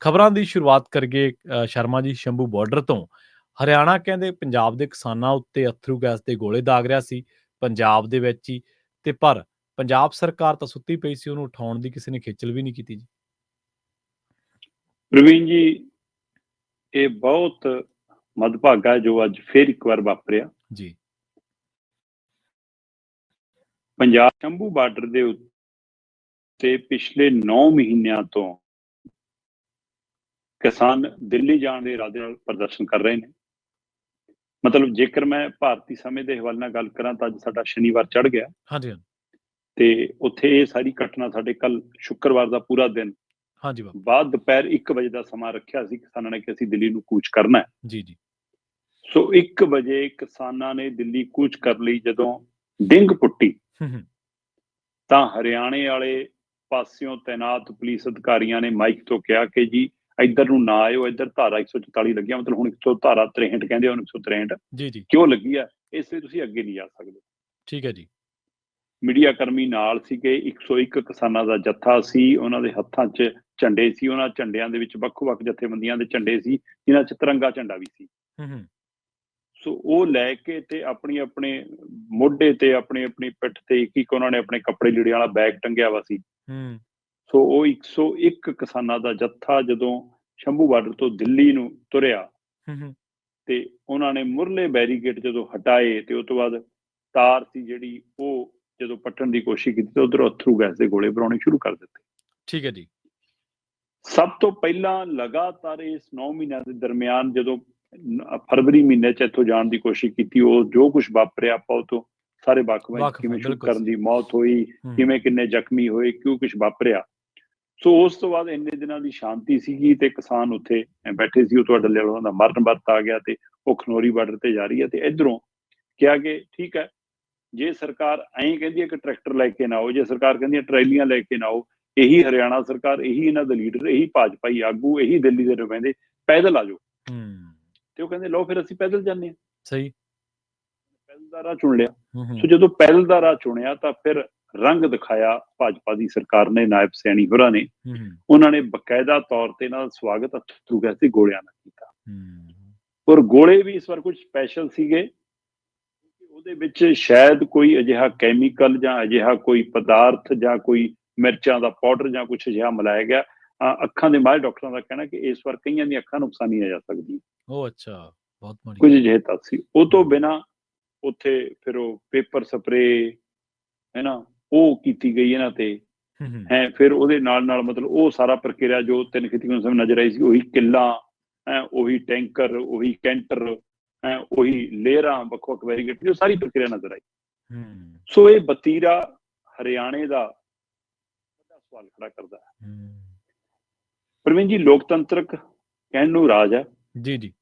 ਖਬਰਾਂ ਦੀ ਸ਼ੁਰੂਆਤ ਕਰੀਏ ਅ, ਸ਼ਰਮਾ ਜੀ ਸ਼ੰਭੂ ਬਾਰਡਰ ਤੋਂ। ਹਰਿਆਣਾ ਕਹਿੰਦੇ ਪੰਜਾਬ ਦੇ ਕਿਸਾਨਾਂ ਉੱਤੇ ਅਥਰੂ ਗੈਸ ਦੇ ਗੋਲੇ ਦਾਗ ਰਿਹਾ ਸੀ ਪੰਜਾਬ ਦੇ ਵਿੱਚ ਹੀ। ਤੇ ਪਰ ਪੰਜਾਬ ਸਰਕਾਰ ਤਾਂ ਸੁੱਤੀ ਪਈ ਸੀ ਉਹਨੂੰ ਉਠਾਉਣ ਦੀ ਕਿਸੇ ਨੇ ਖੇਚਲ ਵੀ ਨਹੀਂ ਕੀਤੀ ਜੀ। ਪ੍ਰਵੀਨ ਜੀ ਇਹ ਬਹੁਤ ਮਦਭਾਗਾ ਜੋ ਅੱਜ ਫੇਰ ਇੱਕ ਵਾਰ ਵਾਪਰਿਆ। ਜੀ। ਪੰਜਾਬ ਸ਼ੰਭੂ ਬਾਰਡਰ ਦੇ ਉੱਤੇ ਪਿਛਲੇ 9 ਮਹੀਨਿਆਂ ਤੋਂ ਕਿਸਾਨ ਦਿੱਲੀ ਜਾਣ ਦੇ ਇਰਾਦੇ ਨਾਲ ਪ੍ਰਦਰਸ਼ਨ ਕਰ ਰਹੇ ਨੇ। ਮਤਲਬ ਜੇਕਰ ਮੈਂ ਭਾਰਤੀ ਸਮੇਂ ਦੇ ਹਵਾਲੇ ਨਾਲ ਗੱਲ ਕਰਾਂ ਤਾਂ ਅੱਜ ਸਾਡਾ ਸ਼ਨੀਵਾਰ ਚੜ ਗਿਆ। ਹਾਂਜੀ ਹਾਂਜੀ, ਤੇ ਉੱਥੇ ਇਹ ਸਾਰੀ ਘਟਨਾ ਸਾਡੇ ਕੱਲ ਸ਼ੁੱਕਰਵਾਰ ਦਾ ਪੂਰਾ ਦਿਨ ਹਾਂਜੀ ਬਾਬੂ। ਬਾਅਦ ਦੁਪਹਿਰ 1 ਵਜੇ ਦਾ ਸਮਾਂ ਰੱਖਿਆ ਸੀ ਕਿਸਾਨਾਂ ਨੇ ਕਿ ਅਸੀਂ ਦਿੱਲੀ ਨੂੰ ਕੂਚ ਕਰਨਾ ਹੈ। ਜੀ ਜੀ। ਸੋ 1 ਵਜੇ ਕਿਸਾਨਾਂ ਨੇ ਦਿੱਲੀ ਕੂਚ ਕਰ ਲਈ ਜਦੋਂ ਡਿੰਗ ਪੁੱਟੀ। ਤਾਂ ਹਰਿਆਣੇ ਵਾਲੇ ਪਾਸਿਓਂ ਤੈਨਾਤ ਪੁਲਿਸ ਅਧਿਕਾਰੀਆਂ ਨੇ ਮਾਈਕ ਤੋਂ ਕਿਹਾ ਕਿ ਜੀ ਇੱਧਰ ਨੂੰ ਨਾ ਆਇਓ ਇੱਧਰ ਧਾਰਾ 144 ਲੱਗਿਆ ਮਤਲਬ ਹੁਣ 100 ਧਾਰਾ 63 ਕਹਿੰਦੇ ਉਹਨੂੰ 163 ਜੀ ਜੀ। ਕਿਉਂ ਲੱਗੀ ਆ? ਇਸ ਲਈ ਤੁਸੀਂ ਅੱਗੇ ਨਹੀਂ ਜਾ ਸਕਦੇ। ਠੀਕ ਹੈ ਜੀ। ਮੀਡੀਆ ਕਰਮੀ ਨਾਲ ਸੀਗੇ 101 ਕਿਸਾਨਾਂ ਦਾ ਜੱਥਾ ਸੀ ਉਹਨਾਂ ਦੇ ਹੱਥਾਂ 'ਚ ਝੰਡੇ ਸੀ ਉਹਨਾਂ ਝੰਡਿਆਂ ਦੇ ਵਿੱਚ ਵੱਖ-ਵੱਖ ਜਥੇਬੰਦੀਆਂ ਦੇ ਝੰਡੇ ਸੀ ਜਿਨ੍ਹਾਂ 'ਚ ਤਿਰੰਗਾ ਝੰਡਾ ਵੀ ਸੀ। ਹੂੰ ਹੂੰ। ਸੋ ਉਹ ਲੈ ਕੇ ਤੇ ਆਪਣੀ ਆਪਣੇ ਮੋਢੇ ਤੇ ਆਪਣੀ ਆਪਣੀ ਪਿੱਠ ਤੇ ਇੱਕ ਇੱਕ ਉਹਨਾਂ ਨੇ ਆਪਣੇ ਕੱਪੜੇ ਲੀੜੇ ਵਾਲਾ ਬੈਗ ਟੰਗਿਆ ਵਾ ਸੀ। ਹੂੰ। ਸੋ ਉਹ 101 ਕਿਸਾਨਾਂ ਦਾ ਜੱਥਾ ਜਦੋਂ ਸ਼ੰਭੂ ਬਾਰਡਰ ਤੋਂ ਦਿੱਲੀ ਨੂੰ ਤੁਰਿਆ ਤੇ ਉਹਨਾਂ ਨੇ ਮੁਰਲੇ ਬੈਰੀਕੇਡ ਜਦੋਂ ਹਟਾਏ ਤੇ ਉਸ ਤੋਂ ਬਾਅਦ ਤਾਰ ਸੀ ਜਿਹੜੀ ਉਹ ਜਦੋਂ ਪੱਟਣ ਦੀ ਕੋਸ਼ਿਸ਼ ਕੀਤੀ ਤੇ ਉਧਰੋਂ ਅਥਰੂ ਗੈਸ ਦੇ ਗੋਲੇ ਬਰਾਉਣੇ ਸ਼ੁਰੂ ਕਰ ਦਿੱਤੇ। ਠੀਕ ਹੈ ਜੀ। ਸਭ ਤੋਂ ਪਹਿਲਾਂ ਲਗਾਤਾਰ ਇਸ 9 ਮਹੀਨਿਆਂ ਦੇ ਦਰਮਿਆਨ ਜਦੋਂ ਫਰਵਰੀ ਮਹੀਨੇ ਚ ਇੱਥੋਂ ਜਾਣ ਦੀ ਕੋਸ਼ਿਸ਼ ਕੀਤੀ ਉਹ ਜੋ ਕੁਝ ਵਾਪਰਿਆ ਆਪਾਂ ਉਹ ਤੋਂ ਸਾਰੇ ਵਾਕਫ ਕਿਵੇਂ ਸ਼ੁਰੂ ਕਰਨ ਦੀ ਮੌਤ ਹੋਈ ਕਿਵੇਂ ਕਿੰਨੇ ਜ਼ਖਮੀ ਹੋਏ ਕਿਉਂ ਕੁਝ ਵਾਪਰਿਆ ਸੋ ਉਸ ਤੋਂ ਬਾਅਦ ਇੰਨੇ ਦਿਨਾਂ ਦੀ ਸ਼ਾਂਤੀ ਸੀਗੀ ਤੇ ਕਿਸਾਨ ਉੱਥੇ ਬੈਠੇ ਸੀ ਉਹ ਤੁਹਾਡੇ ਉਹਨਾਂ ਦਾ ਮਰਨ ਵਰਤ ਆ ਗਿਆ ਤੇ ਉਹ ਖਨੋਰੀ ਬਾਰਡਰ ਤੇ ਜਾ ਰਹੀ ਹੈ ਤੇ ਇਧਰੋਂ ਕਿਹਾ ਕਿ ਠੀਕ ਹੈ ਜੇ ਸਰਕਾਰ ਐਂ ਕਹਿੰਦੀ ਹੈ ਕਿ ਟਰੈਕਟਰ ਲੈ ਕੇ ਨਾ ਆਓ ਜੇ ਸਰਕਾਰ ਕਹਿੰਦੀ ਹੈ ਟਰੈਲੀਆਂ ਲੈ ਕੇ ਨਾ ਆਓ ਇਹੀ ਹਰਿਆਣਾ ਸਰਕਾਰ ਇਹੀ ਇਹਨਾਂ ਦੇ ਲੀਡਰ ਇਹੀ ਭਾਜਪਾਈ ਆਗੂ ਇਹੀ ਦਿੱਲੀ ਦੇ ਨੁਮਾਇੰਦੇ ਪੈਦਲ ਆ ਜਾਓ। ਹੂੰ। ਤੇ ਉਹ ਕਹਿੰਦੇ ਲਓ ਫਿਰ ਅਸੀਂ ਪੈਦਲ ਜਾਂਦੇ ਹਾਂ। ਸਹੀ। ਪੈਦਲ ਦਾ ਰਾਹ ਚੁਣ ਲਿਆ। ਸੋ ਜਦੋਂ ਪੈਦਲ ਦਾ ਰਾਹ ਚੁਣਿਆ ਤਾਂ ਫਿਰ ਰੰਗ ਦਿਖਾਇਆ ਭਾਜਪਾ ਦੀ ਸਰਕਾਰ ਨੇ ਨਾਇਬ ਸੈਣੀ ਹੋਰਾਂ ਨੇ। ਉਹਨਾਂ ਨੇ ਬਕਾਇਦਾ ਤੌਰ ਤੇ ਨਾਲ ਸਵਾਗਤ ਅਥਰੂ ਗੈਸ ਦੇ ਗੋਲਿਆਂ ਨਾਲ ਕੀਤਾ। ਔਰ ਗੋਲੇ ਵੀ ਇਸ ਵਾਰ ਕੁਝ ਸਪੈਸ਼ਲ ਸੀਗੇ। ਉਹਦੇ ਵਿੱਚ ਸ਼ਾਇਦ ਕੋਈ ਅਜਿਹਾ ਕੈਮੀਕਲ ਜਾਂ ਅਜਿਹਾ ਕੋਈ ਪਦਾਰਥ ਜਾਂ ਕੋਈ ਮਿਰਚਾਂ ਦਾ ਪਾਊਡਰ ਜਾਂ ਕੁਝ ਅਜਿਹਾ ਮਿਲਾਇਆ ਗਿਆ। ਅੱਖਾਂ ਦੇ ਮਾਹਿਰ ਡਾਕਟਰਾਂ ਦਾ ਕਹਿਣਾ ਕਿ ਇਸ ਵਾਰ ਕਈਆਂ ਦੀਆਂ ਅੱਖਾਂ ਨੁਕਸਾਨੀਆਂ ਜਾ ਸਕਦੀਆਂ। ਉਹ ਅੱਛਾ ਬਹੁਤ ਮਾੜੀ ਕੁਝ ਅਜਿਹੇ ਤੱਥ ਸੀ। ਉਹ ਤੋਂ ਬਿਨਾ ਉੱਥੇ ਫਿਰ ਉਹ ਪੇਪਰ ਸਪਰੇ ਹੈ ਨਾ? ਉਹ ਕੀਤੀ ਗਈ ਇਹਨਾਂ ਤੇ। ਹੂੰ ਫਿਰ ਉਹਦੇ ਨਾਲ ਨਾਲ ਮਤਲਬ ਉਹ ਸਾਰਾ ਪ੍ਰਕਿਰਿਆ ਜੋ ਤਿੰਨ ਖੇਤੀਆਂ ਨੂੰ ਨਜ਼ਰ ਆਈ ਸੀ ਉਹੀ ਕਿੱਲਾ ਹੈ ਉਹੀ ਟੈਂਕਰ ਉਹੀ ਕੈਂਟਰ ਹੈ ਉਹੀ ਲੇਅਰਾਂ ਵੱਖ ਵੱਖ ਵੈਰੀਗੇਟ ਜੋ ਸਾਰੀ ਪ੍ਰਕਿਰਿਆ ਨਜ਼ਰ ਆਈ। ਸੋ ਇਹ ਬਤੀਰਾ ਹਰਿਆਣੇ ਦਾ ਵੱਡਾ ਸਵਾਲ ਖੜਾ ਕਰਦਾ ਹੈ। ਹੂੰ। ਪ੍ਰਵੀਨ ਜੀ ਲੋਕਤੰਤਰਕ ਕਹਿਣ ਨੂੰ ਰਾਜ ਹੈ। ਜੀ ਜੀ।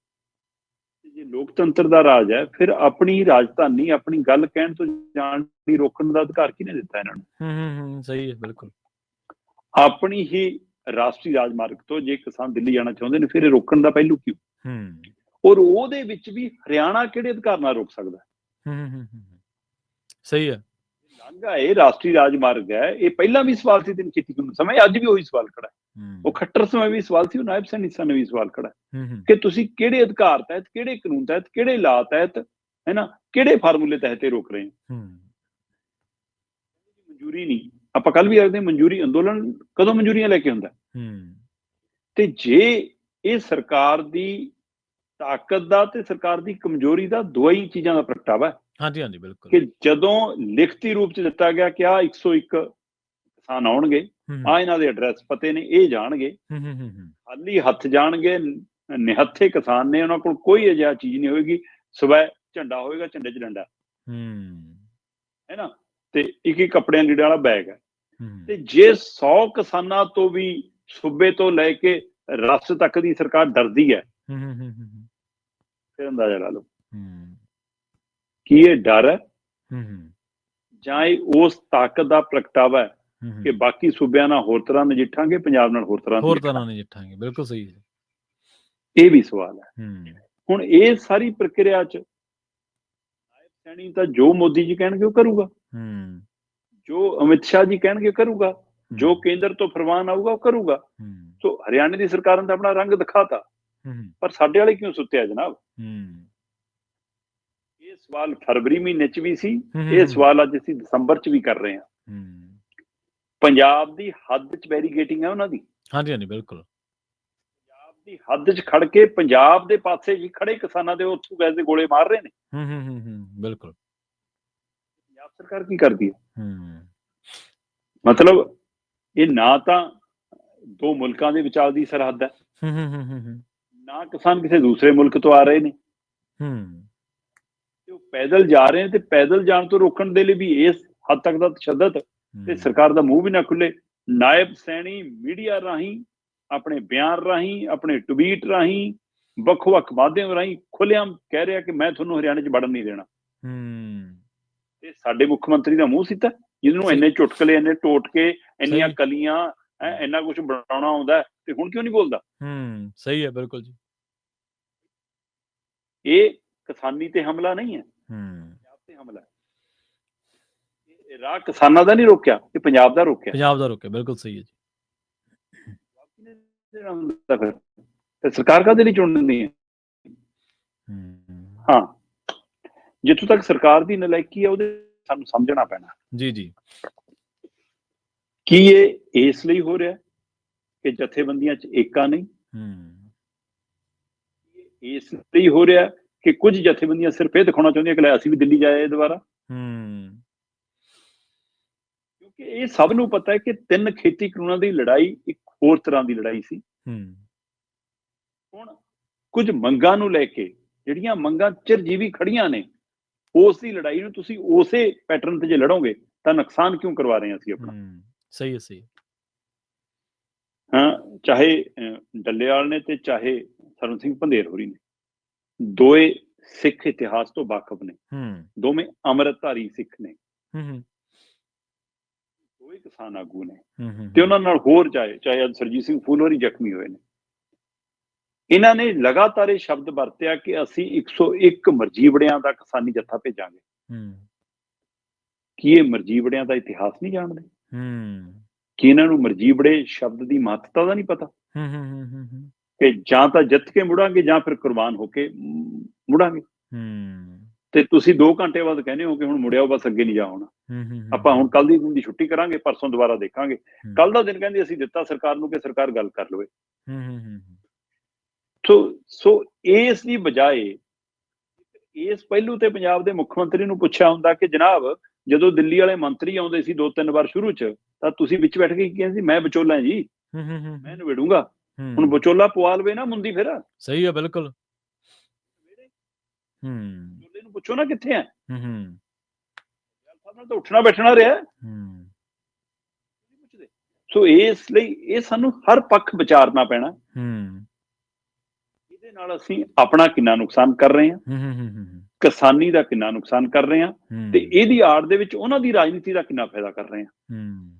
ਜੇ ਲੋਕਤੰਤਰ ਦਾ ਰਾਜ ਹੈ ਫਿਰ ਆਪਣੀ ਰਾਜਧਾਨੀ ਆਪਣੀ ਗੱਲ ਕਹਿਣ ਤੋਂ ਜਾਣ ਦੀ ਰੋਕਣ ਦਾ ਅਧਿਕਾਰ ਕਿਹਨੇ ਦਿੱਤਾ ਇਹਨਾਂ ਨੂੰ? ਹੂੰ ਹੂੰ ਸਹੀ ਹੈ ਬਿਲਕੁਲ। ਆਪਣੀ ਹੀ ਰਾਸ਼ਟਰੀ ਰਾਜਮਾਰਗ ਤੋਂ ਜੇ ਕਿਸਾਨ ਦਿੱਲੀ ਜਾਣਾ ਚਾਹੁੰਦੇ ਨੇ ਫਿਰ ਇਹ ਰੋਕਣ ਦਾ ਪਹਿਲੂ ਕਿਉਂ? ਹੂੰ। ਔਰ ਉਹਦੇ ਵਿੱਚ ਵੀ ਹਰਿਆਣਾ ਕਿਹੜੇ ਅਧਿਕਾਰ ਨਾਲ ਰੋਕ ਸਕਦਾ? ਹੈ? ਹੂੰ ਸਹੀ ਹੈ। ਲਾਂਘਾ ਇਹ ਰਾਸ਼ਟਰੀ ਰਾਜਮਾਰਗ ਹੈ ਇਹ ਪਹਿਲਾਂ ਵੀ ਸਵਾਲ ਸੀ ਤਿੰਨ ਖੇਤੀ ਕਾਨੂੰਨ ਸਮੇਂ ਅੱਜ ਵੀ ਉਹੀ ਸਵਾਲ ਖੜਾ ਹੈ। ਉਹ ਖੱਟਰ ਸਮੇਂ ਵੀ ਸਵਾਲ ਸੀ ਉਹ ਨਾਇਬ ਸੈਣੀ ਸਮੇਂ ਵੀ ਸਵਾਲ ਖੜਾ ਹੂੰ। ਕਿ ਤੁਸੀਂ ਕਿਹੜੇ ਅਧਿਕਾਰ ਤਹਿਤ ਕਿਹੜੇ ਕਾਨੂੰਨ ਤਹਿਤ ਕਿਹੜੇ ਲਾ ਤਹਿਤ ਹੈ ਨਾ ਕਿਹੜੇ ਫਾਰਮੂਲੇ ਤਹਿਤ ਇਹ ਰੋਕ ਰਹੇ ਹੋ? ਹੂੰ। ਮਨਜ਼ੂਰੀ ਨਹੀਂ। ਆਪਾਂ ਕੱਲ ਵੀ ਆਖਦੇ ਮਨਜ਼ੂਰੀ ਅੰਦੋਲਨ ਕਦੋਂ ਮਨਜ਼ੂਰੀਆਂ ਲੈ ਕੇ ਹੁੰਦਾ ਤੇ ਜੇ ਇਹ ਸਰਕਾਰ ਦੀ ਤਾਕਤ ਦਾ ਤੇ ਸਰਕਾਰ ਦੀ ਕਮਜ਼ੋਰੀ ਦਾ ਦੋਈ ਚੀਜ਼ਾਂ ਦਾ ਪ੍ਰਗਟਾਵਾ ਹੈ। ਹਾਂਜੀ ਹਾਂਜੀ ਬਿਲਕੁਲ। ਕਿ ਜਦੋਂ ਲਿਖਤੀ ਰੂਪ ਚ ਦਿੱਤਾ ਗਿਆ ਕਿ ਆ 101 ਕਿਸਾਨ ਆਉਣਗੇ ਆ ਇਹਨਾਂ ਦੇ ਐਡਰੈਸ ਪਤੇ ਨੇ ਇਹ ਜਾਣਗੇ। ਹੂੰ ਹੂੰ ਹੂੰ, ਹੂੰ। ਖਾਲੀ ਹੱਥ ਜਾਣਗੇ ਨਿਹੱਥੇ ਕਿਸਾਨ ਨੇ ਉਹਨਾਂ ਕੋਲ ਕੋਈ ਅਜਿਹਾ ਚੀਜ਼ ਨਹੀਂ ਹੋਏਗੀ ਸਵੈ ਝੰਡਾ ਹੋਏਗਾ ਝੰਡੇ 'ਚ ਡੰਡਾ। ਹੂੰ। ਹੈ ਨਾ ਤੇ ਇੱਕ ਇੱਕ ਕੱਪੜਿਆਂ ਲੀੜਿਆਂ ਵਾਲਾ ਬੈਗ ਹੈ। ਤੇ ਜੇ 100 ਕਿਸਾਨਾਂ ਤੋਂ ਵੀ ਸੂਬੇ ਤੋਂ ਲੈ ਕੇ ਰਾਸ਼ਟਰ ਤੱਕ ਦੀ ਸਰਕਾਰ ਡਰਦੀ ਹੈ ਹੂੰ ਹੂੰ ਹੂੰ, ਹੂੰ ਫਿਰ ਅੰਦਾਜ਼ਾ ਲਾ ਲਓ। ਹੂੰ। ਕੀ ਇਹ ਡਰ ਹੈ? ਹੂੰ ਹੂੰ। ਜਾਂ ਇਹ ਉਸ ਤਾਕਤ ਦਾ ਪ੍ਰਗਟਾਵਾ ਹੈ ਕਿ ਬਾਕੀ ਸੂਬਿਆਂ ਨਾਲ ਹੋਰ ਤਰ੍ਹਾਂ ਨਜਿੱਠਾਂਗੇ ਪੰਜਾਬ ਨਾਲ ਹੋਰ ਤਰ੍ਹਾਂ ਹੋਰ ਨਜਿੱਠਾਂਗੇ। ਤਰ੍ਹਾਂ ਨਹੀਂ ਜਿੱਠਾਂਗੇ ਬਿਲਕੁਲ ਸਹੀ ਹੈ ਇਹ ਵੀ ਸਵਾਲ ਹੈ। ਹੁਣ ਇਹ ਸਾਰੀ ਪ੍ਰਕਿਰਿਆ ਚ ਨਾਇਬ ਸੈਣੀ ਤਾਂ ਜੋ ਮੋਦੀ ਜੀ ਕਹਿਣਗੇ ਉਹ ਕਰੂਗਾ। ਜੋ ਅਮਿਤ ਸ਼ਾਹ ਜੀ ਕਹਿਣਗੇ ਕਰੂਗਾ। ਜੋ ਕੇਂਦਰ ਤੋਂ ਫਰਮਾਨ ਆਊਗਾ ਉਹ ਕਰੂਗਾ। ਸੋ ਹਰਿਆਣੇ ਦੀ ਸਰਕਾਰ ਨੇ ਆਪਣਾ ਰੰਗ ਦਿਖਾਤਾ। ਪਰ ਸਾਡੇ ਵਾਲੇ ਕਿਉਂ ਸੁੱਤੇ ਆ ਜਨਾਬ? ਇਹ ਸਵਾਲ ਫਰਵਰੀ ਮਹੀਨੇ ਚ ਵੀ ਸੀ। ਇਹ ਸਵਾਲ ਅੱਜ ਅਸੀਂ ਦਸੰਬਰ ਚ ਵੀ ਕਰ ਰਹੇ ਹਾਂ। ਪੰਜਾਬ ਦੀ ਹੱਦ ਚ ਬੈਰੀਗੇਟਿੰਗ ਹੈ ਉਹਨਾਂ ਦੀ। ਹਾਂਜੀ ਹਾਂਜੀ ਬਿਲਕੁਲ। ਦੀ ਹੱਦ 'ਚ ਖੜ ਕੇ ਪੰਜਾਬ ਦੇ ਪਾਸੇ ਜੀ ਖੜੇ ਕਿਸਾਨਾਂ ਦੇ ਉੱਥੋਂ ਗੈਸ ਦੇ ਗੋਲੇ ਮਾਰ ਰਹੇ ਨੇ। ਹੂੰ ਹੂੰ ਹੂੰ ਹੂੰ ਬਿਲਕੁਲ। ਪੰਜਾਬ ਸਰਕਾਰ ਕੀ ਕਰਦੀ ਹੈ? ਹੂੰ। ਮਤਲਬ ਇਹ ਨਾ ਤਾਂ ਦੋ ਮੁਲਕਾਂ ਦੇ ਵਿਚਾਲ ਦੀ ਸਰਹੱਦ ਹੈ। ਹੂੰ ਹੂੰ ਹੂੰ ਹੂੰ, ਹੂੰ। ਨਾ ਕਿਸਾਨ ਕਿਸੇ ਦੂਸਰੇ ਮੁਲਕ ਤੋਂ ਆ ਰਹੇ ਨੇ। ਹੂੰ। ਤੇ ਉਹ ਪੈਦਲ ਜਾ ਰਹੇ ਨੇ ਤੇ ਪੈਦਲ ਜਾਣ ਤੋਂ ਰੋਕਣ ਦੇ ਲਈ ਵੀ ਇਸ ਹੱਦ ਤੱਕ ਦਾ ਤਸ਼ੱਦਦ ਤੇ ਸਰਕਾਰ ਦਾ ਮੂੰਹ ਵੀ ਨਾ ਖੁੱਲੇ। ਨਾਇਬ ਸੈਣੀ ਮੀਡੀਆ ਰਾਹੀਂ ਆਪਣੇ ਬਿਆਨ ਰਾਹੀਂ ਆਪਣੇ ਟਵੀਟ ਰਾਹੀਂ ਵੱਖ-ਵੱਖ ਮਾਧਿਅਮ ਰਾਹੀਂ ਖੁੱਲ੍ਹੇਆਮ ਕਹਿ ਰਿਹਾ ਕਿ ਮੈਂ ਤੁਹਾਨੂੰ ਹਰਿਆਣੇ 'ਚ ਵੜਨ ਨਹੀਂ ਦੇਣਾ। ਹੂੰ। ਤੇ ਸਾਡੇ ਮੁੱਖ ਮੰਤਰੀ ਦਾ ਮੂੰਹ ਸਿੱਧਾ ਜਿਹਨੂੰ। ਇੰਨੇ ਚੁਟਕਲੇ ਇੰਨੇ ਟੋਟਕੇ ਇੰਨੀਆਂ। ਕਲੀਆਂ ਇੰਨਾ ਕੁਝ ਬਣਾਉਣਾ ਆਉਂਦਾ ਤੇ ਹੁਣ ਕਿਉਂ ਨਹੀਂ ਬੋਲਦਾ? ਹੂੰ ਸਹੀ ਹੈ ਬਿਲਕੁਲ ਜੀ। ਇਹ ਕਿਸਾਨੀ ਤੇ ਹਮਲਾ ਨਹੀਂ ਹੈ। ਹੂੰ। ਪੰਜਾਬ ਤੇ ਹਮਲਾ ਹੈ। ਇਹ ਰਾਹ ਕਿਸਾਨਾਂ ਦਾ ਨਹੀਂ ਰੋਕਿਆ ਇਹ ਪੰਜਾਬ ਦਾ ਰੋਕਿਆ। ਪੰਜਾਬ ਦਾ ਰੁਕਿਆ ਬਿਲਕੁਲ ਸਹੀ ਹੈ ਜੀ। ਹੁੰਦਾ ਫਿਰ। ਤੇ ਸਰਕਾਰ ਕਾਹਦੇ ਲਈ ਚੁਣਦੀ ਹੈ? ਹੂੰ। ਜਿੱਥੋਂ ਤੱਕ ਸਰਕਾਰ ਦੀ ਨਲਾਇਕੀ ਹੈ ਉਹਦੇ ਸਾਨੂੰ ਸਮਝਣਾ ਪੈਣਾ। ਜੀ ਜੀ। ਕੀ ਇਹ ਇਸ ਲਈ ਹੋ ਰਿਹਾ ਕਿ ਜਥੇਬੰਦੀਆਂ 'ਚ ਏਕਾ ਨਹੀਂ? ਹੂੰ। ਇਸ ਲਈ ਹੋ ਰਿਹਾ ਕਿ ਕੁਝ ਜਥੇਬੰਦੀਆਂ ਸਿਰਫ ਇਹ ਦਿਖਾਉਣਾ ਚਾਹੁੰਦੀਆਂ ਕਿ ਲੈ ਅਸੀਂ ਵੀ ਦਿੱਲੀ ਜਾਏ ਦੁਬਾਰਾ। ਹੂੰ। ਇਹ ਸਭ ਨੂੰ ਪਤਾ ਹੈ ਕਿ ਤਿੰਨ ਖੇਤੀ ਕਾਨੂੰਨਾਂ ਦੀ ਲੜਾਈ ਇੱਕ ਹੋਰ ਤਰ੍ਹਾਂ ਦੀ ਲੜਾਈ ਸੀ। ਹੂੰ। ਹੁਣ ਕੁਝ ਮੰਗਾਂ ਨੂੰ ਲੈ ਕੇ ਜਿਹੜੀਆਂ ਮੰਗਾਂ ਚਿਰਜੀਵੀ ਖੜੀਆਂ ਨੇ ਉਸ ਦੀ ਲੜਾਈ ਨੂੰ ਤੁਸੀਂ ਉਸੇ ਪੈਟਰਨ ਤੇ ਜੇ ਲੜੋਗੇ ਤਾਂ ਨੁਕਸਾਨ ਕਿਉਂ ਕਰਵਾ ਰਹੇ ਹਾਂ ਅਸੀਂ ਆਪਣਾ? ਹੂੰ ਸਹੀ ਹੈ ਸਹੀ ਹੈ। ਚਾਹੇ ਡੱਲੇਵਾਲ ਨੇ ਤੇ ਚਾਹੇ ਸਰਨ ਸਿੰਘ ਪੰਧੇਰ ਹੋਰੀ ਨੇ। ਦੋਏ ਸਿੱਖ ਇਤਿਹਾਸ ਤੋਂ ਵਾਕਿਫ ਨੇ। ਹੂੰ। ਦੋਵੇਂ ਅੰਮ੍ਰਿਤਧਾਰੀ ਸਿੱਖ ਨੇ। ਹੂੰ। ਹੂੰ ਦੋਏ ਕਿਸਾਨ ਆਗੂ ਨੇ ਤੇ ਉਹਨਾਂ ਨਾਲ ਹੋਰ ਚਾਹੇ ਚਾਹੇ ਸਰਜੀਤ ਸਿੰਘ ਫੂਲ ਹੋਰੀ ਜ਼ਖਮੀ ਹੋਏ ਨੇ। ਇਹਨਾਂ ਨੇ ਲਗਾਤਾਰ ਇਹ ਸ਼ਬਦ ਵਰਤਿਆ ਕਿ ਅਸੀਂ 101 ਮਰਜੀਵੜਿਆਂ ਦਾ ਕਿਸਾਨੀ ਜੱਥਾ ਭੇਜਾਂਗੇ। ਕੀ ਇਹ ਮਰਜੀਵੜਿਆਂ ਦਾ ਇਤਿਹਾਸ ਨਹੀਂ ਜਾਣਦੇ? ਹੂੰ। ਕਿ ਇਹਨਾਂ ਨੂੰ ਮਰਜੀਵੜੇ ਸ਼ਬਦ ਦੀ ਮਹੱਤਤਾ ਦਾ ਨਹੀਂ ਪਤਾ? ਹੂੰ ਹੂੰ ਹੂੰ। ਕਿ ਜਾਂ ਤਾਂ ਜਿੱਤ ਕੇ ਮੁੜਾਂਗੇ ਜਾਂ ਫਿਰ ਕੁਰਬਾਨ ਹੋ ਕੇ ਮੁੜਾਂਗੇ। ਹੂੰ। ਤੇ ਤੁਸੀਂ 2 ਘੰਟੇ ਬਾਅਦ ਕਹਿੰਦੇ ਹੋ ਕਿ ਹੁਣ ਮੁੜਿਆਓ ਬਸ ਅੱਗੇ ਨਹੀਂ ਜਾ ਹੋਣਾ ਆਪਾਂ ਹੁਣ ਕੱਲ ਦੀ ਦਿਨ ਦੀ ਛੁੱਟੀ ਕਰਾਂਗੇ ਪਰਸੋਂ ਦੁਬਾਰਾ ਦੇਖਾਂਗੇ। ਕੱਲ ਦਾ ਦਿਨ ਕਹਿੰਦੇ ਅਸੀਂ ਦਿੱਤਾ ਸਰਕਾਰ ਨੂੰ ਕਿ ਸਰਕਾਰ ਗੱਲ ਕਰ ਲਵੇ। ਸੋ ਸੋ ਇਸ ਦੀ ਬਜਾਏ ਇਸ ਪਹਿਲੂ ਤੇ ਪੰਜਾਬ ਦੇ ਮੁੱਖ ਮੰਤਰੀ ਨੂੰ ਪੁੱਛਿਆ ਹੁੰਦਾ ਕਿ ਜਨਾਬ ਜਦੋਂ ਦਿੱਲੀ ਵਾਲੇ ਮੰਤਰੀ ਆਉਂਦੇ ਸੀ ਦੋ ਤਿੰਨ ਵਾਰ ਸ਼ੁਰੂ ਚ ਤਾਂ ਤੁਸੀਂ ਵਿੱਚ ਬੈਠ ਕੇ ਕੀ ਕਹਿੰਦੇ ਸੀ? ਮੈਂ ਵਿਚੋਲਾ ਜੀ। ਹੂੰ ਹੂੰ ਹੂੰ। ਮੈਂ ਇਹਨੂੰ ਵਿੜੂੰਗਾ ਹੂੰ। ਹੁਣ ਵਿਚੋਲਾ ਪਵਾ ਲਵੇ ਨਾ ਮੁੰਦੀ ਫਿਰ। ਸਹੀ ਹੈ ਬਿਲਕੁਲ। ਹੂੰ। ਪੁੱਛੋ ਨਾ ਕਿੱਥੇ ਆ। ਹੂੰ ਹੂੰ। ਸਾਹਿਬ ਨਾਲ ਤਾਂ ਉੱਠਣਾ ਬੈਠਣਾ ਰਿਹਾ। ਹੈ। ਸੋ ਇਸ ਲਈ ਇਹ ਸਾਨੂੰ ਹਰ ਪੱਖ ਵਿਚਾਰਨਾ ਪੈਣਾ। ਹੂੰ। ਇਹਦੇ ਨਾਲ ਅਸੀਂ ਆਪਣਾ ਕਿੰਨਾ ਨੁਕਸਾਨ ਕਰ ਰਹੇ ਹਾਂ। ਹੂੰ ਹੂੰ ਹੂੰ ਕਿਸਾਨੀ ਦਾ ਕਿੰਨਾ ਨੁਕਸਾਨ ਕਰ ਰਹੇ ਹਾਂ। ਤੇ ਇਹਦੀ ਆੜ ਦੇ ਵਿੱਚ ਉਹਨਾਂ ਦੀ ਰਾਜਨੀਤੀ ਦਾ ਕਿੰਨਾ ਫਾਇਦਾ ਕਰ ਰਹੇ ਹਾਂ। ਹੂੰ।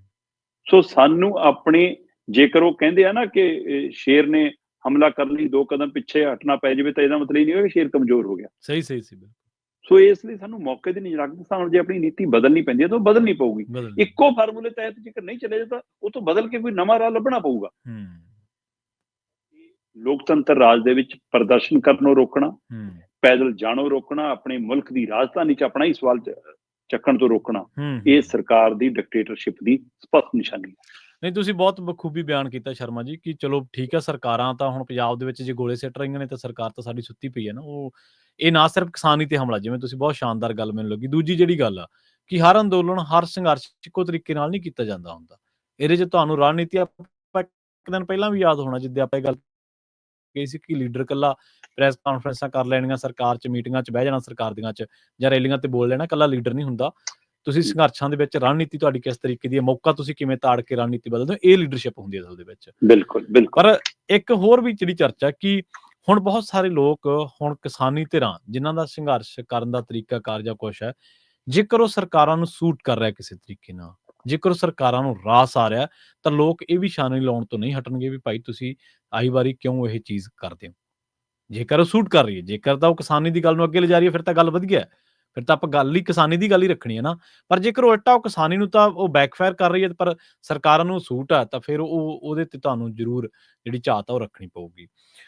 ਸੋ ਸਾਨੂੰ ਆਪਣੇ ਜੇਕਰ ਉਹ ਕਹਿੰਦੇ ਆ ਨਾ ਕਿ ਸ਼ੇਰ ਨੇ ਹਮਲਾ ਕਰਨ ਲਈ ਦੋ ਕਦਮ ਪਿੱਛੇ ਹਟਣਾ ਪੈ ਜਾਵੇ ਤਾਂ ਇਹਦਾ ਮਤਲਬ ਇਹ ਨਹੀਂ ਹੋਇਆ ਕਿ ਸ਼ੇਰ ਕਮਜ਼ੋਰ ਹੋ ਗਿਆ। ਸਹੀ ਸਹੀ ਸੀ ਬਿਲਕੁਲ। ਸੋ ਇਸ ਲਈ ਸਾਨੂੰ ਮੌਕੇ ਦੀ ਰੱਖਦੇ ਸਾਨੂੰ ਜੇ ਆਪਣੀ ਨੀਤੀ ਬਦਲਣੀ ਪੈਂਦੀ ਹੈ ਤਾਂ ਬਦਲਣੀ ਪਊਗੀ। ਇੱਕੋ ਫਾਰਮੂਲੇ ਤਹਿਤ ਜੇਕਰ ਨਹੀਂ ਚੱਲੇ ਤਾਂ ਉਹ ਤੋਂ ਬਦਲ ਕੇ ਕੋਈ ਨਵਾਂ ਰਾਹ ਲੱਭਣਾ ਪਊਗਾ। ਲੋਕਤੰਤਰ ਰਾਜ ਦੇ ਵਿੱਚ ਪ੍ਰਦਰਸ਼ਨ ਕਰਨੋਂ ਰੋਕਣਾ ਪੈਦਲ ਜਾਣੋਂ ਰੋਕਣਾ ਆਪਣੇ ਮੁਲਕ ਦੀ ਰਾਜਧਾਨੀ 'ਚ ਆਪਣਾ ਹੀ ਸਵਾਲ ਚੱਕਣ ਤੋਂ ਰੋਕਣਾ ਇਹ ਸਰਕਾਰ ਦੀ ਡਿਕਟੇਟਰਸ਼ਿਪ ਦੀ ਸਪਸ਼ਟ ਨਿਸ਼ਾਨੀ ਹੈ। ਨਹੀਂ ਤੁਸੀਂ ਬਹੁਤ ਬਖੂਬੀ ਬਿਆਨ ਕੀਤਾ ਸ਼ਰਮਾ ਜੀ ਕਿ ਚਲੋ ਠੀਕ ਹੈ ਸਰਕਾਰਾਂ ਤਾਂ ਹੁਣ ਪੰਜਾਬ ਦੇ ਵਿੱਚ ਜੇ ਗੋਲੇ ਸਿੱਟ ਰਹੀਆਂ ਨੇ ਤਾਂ ਸਰਕਾਰ ਤਾਂ ਸਾਡੀ ਸੁੱਤੀ ਪਈ ਹੈ ਨਾ ਉਹ ਇਹ ਨਾ ਸਿਰਫ ਕਿਸਾਨੀ ਤੇ ਹਮਲਾ ਜਿਵੇਂ ਤੁਸੀਂ ਬਹੁਤ ਸ਼ਾਨਦਾਰ ਗੱਲ ਮੈਨੂੰ ਲੱਗੀ। ਦੂਜੀ ਜਿਹੜੀ ਗੱਲ ਆ ਕਿ ਹਰ ਅੰਦੋਲਨ ਹਰ ਸੰਘਰਸ਼ ਇੱਕੋ ਤਰੀਕੇ ਨਾਲ ਨਹੀਂ ਕੀਤਾ ਜਾਂਦਾ ਹੁੰਦਾ। ਇਹਦੇ 'ਚ ਤੁਹਾਨੂੰ ਰਣਨੀਤੀ ਆਪਾਂ ਇੱਕ ਦਿਨ ਪਹਿਲਾਂ ਵੀ ਯਾਦ ਹੋਣਾ ਜਿੱਦੇ ਆਪਾਂ ਇਹ ਗੱਲ ਕਹੀ ਸੀ ਕਿ ਲੀਡਰ ਕੱਲਾ ਪ੍ਰੈਸ ਕਾਨਫਰੰਸਾਂ ਕਰ ਲੈਣੀਆਂ ਸਰਕਾਰ 'ਚ ਮੀਟਿੰਗਾਂ 'ਚ ਬਹਿ ਜਾਣਾ ਸਰਕਾਰ ਦੀਆਂ 'ਚ ਜਾਂ ਰੈਲੀਆਂ ਤੇ ਬੋਲ ਲੈਣਾ ਕੱਲਾ ਲੀਡਰ ਨਹੀਂ ਹੁੰਦਾ। ਤੁਸੀਂ ਸੰਘਰਸ਼ਾਂ ਦੇ ਵਿੱਚ ਰਣਨੀਤੀ ਤੁਹਾਡੀ ਕਿਸ ਤਰੀਕੇ ਦੀ ਹੈ ਮੌਕਾ ਤੁਸੀਂ ਕਿਵੇਂ ਤਾੜ ਕੇ ਰਣਨੀਤੀ ਬਦਲਦੇ ਹੋ ਇਹ ਲੀਡਰਸ਼ਿਪ ਹੁੰਦੀ ਹੈ ਅਸਲ ਦੇ ਵਿੱਚ। ਬਿਲਕੁਲ ਬਿਲਕੁਲ। ਪਰ ਇੱਕ ਹੋਰ ਵੀ ਜਿਹੜੀ ਚਰਚਾ ਕਿ ਹੁਣ ਬਹੁਤ ਸਾਰੇ ਲੋਕ ਹੁਣ ਕਿਸਾਨੀ ਧਿਰਾਂ ਜਿਨ੍ਹਾਂ ਦਾ ਸੰਘਰਸ਼ ਕਰਨ ਦਾ ਤਰੀਕਾ ਕਾਰ ਜਾਂ ਕੁਛ ਹੈ, ਜੇਕਰ ਉਹ ਸਰਕਾਰਾਂ ਨੂੰ ਸੂਟ ਕਰ ਰਿਹਾ ਕਿਸੇ ਤਰੀਕੇ ਨਾਲ, ਜੇਕਰ ਉਹ ਸਰਕਾਰਾਂ ਨੂੰ ਰਾਸ ਆ ਰਿਹਾ, ਤਾਂ ਲੋਕ ਇਹ ਵੀ ਸ਼ਾਨੀ ਲਾਉਣ ਤੋਂ ਨਹੀਂ ਹਟਣਗੇ ਵੀ ਭਾਈ ਤੁਸੀਂ ਆਹੀ ਵਾਰੀ ਕਿਉਂ ਇਹ ਚੀਜ਼ ਕਰਦੇ ਹੋ? ਜੇਕਰ ਉਹ ਸੂਟ ਕਰ ਰਹੀ ਹੈ, ਜੇਕਰ ਤਾਂ ਉਹ ਕਿਸਾਨੀ ਦੀ ਗੱਲ ਨੂੰ ਅੱਗੇ ਲਿਜਾ ਰਹੀ ਹੈ, ਫਿਰ ਤਾਂ ਗੱਲ ਵਧੀਆ ਹੈ। ਫਿਰ ਤਾਂ ਆਪਾਂ ਗੱਲ ਹੀ ਕਿਸਾਨੀ ਦੀ ਗੱਲ ਹੀ ਰੱਖਣੀ ਹੈ ਨਾ। ਪਰ ਜੇਕਰ ਉਹ ਉਲਟਾ ਉਹ ਕਿਸਾਨੀ ਨੂੰ ਤਾਂ ਉਹ ਬੈਕਫਾਇਰ ਕਰ ਰਹੀ ਹੈ, ਪਰ ਸਰਕਾਰਾਂ ਨੂੰ ਸੂਟ ਆ ਤਾਂ ਫਿਰ ਉਹ, ਉਹਦੇ ਤੇ ਤੁਹਾਨੂੰ ਜ਼ਰੂਰ ਜਿਹੜੀ ਝਾਤ ਆ ਉਹ ਰੱਖਣੀ ਪਊਗੀ।